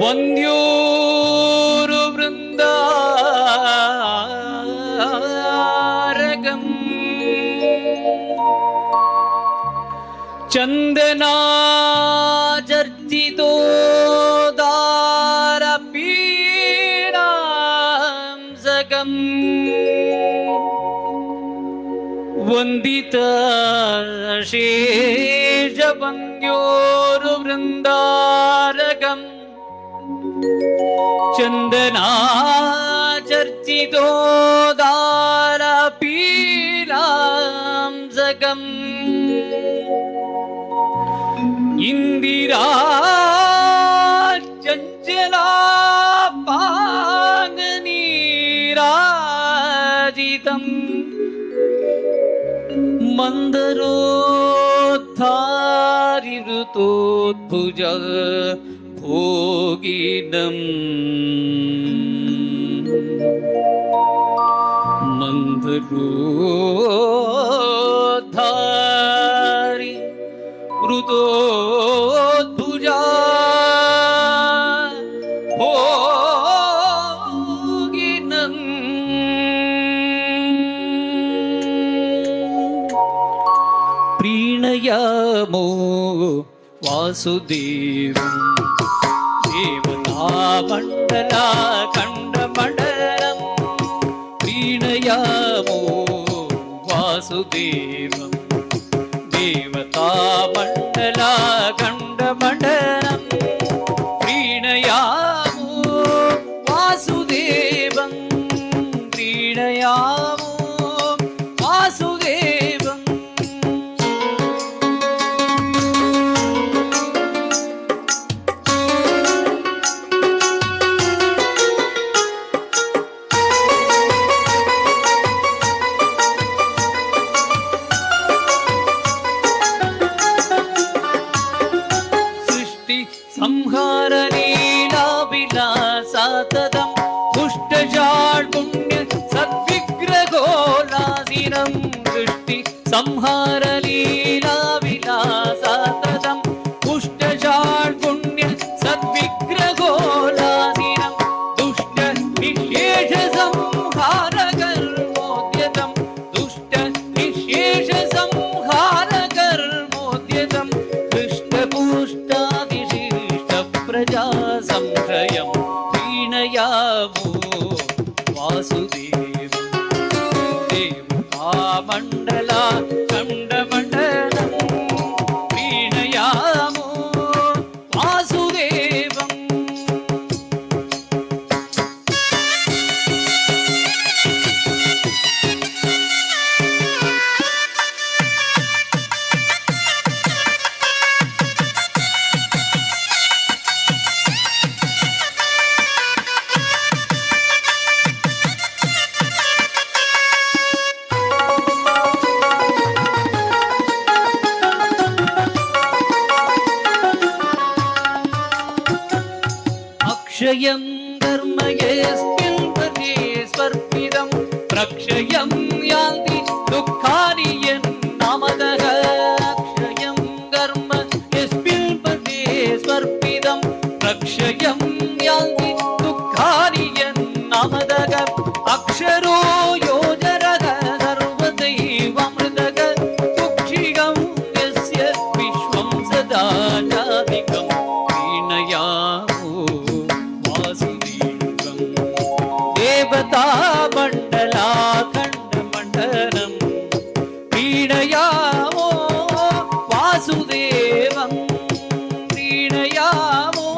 ಒಂದ್ಯೂರು ವೃಂದಾರಗಂ ಚಂದನಾಜರ್ಜಿತೋ वन्दित शेषवन्द्योरुवृन्दारकम् चन्दनाचर्चितो दारपीलां जगम्। इन्दिरा चञ्चला पानीराजितम् मन्दरोद्धारिऋतो போகினம் மந்தரோத்தாரி ऋतोद्भुजा भोगिनम् प्रीणयामो वासुदेवम् மண்டலா கண்ட மண்டலம் வீணயாமோ வாசுதே ಸದಂ மண்ட अक्षयं कर्म यस्मिन् पदे स्वर्पिदं प्रक्षयं यान्ति दुःखानि यन्नामदः अक्षयं कर्म यस्मिन् पदे स्वर्पिदं प्रक्षयं यान्ति दुःखानि यन्नामदः വാസുദേവം പ്രീണയാമോ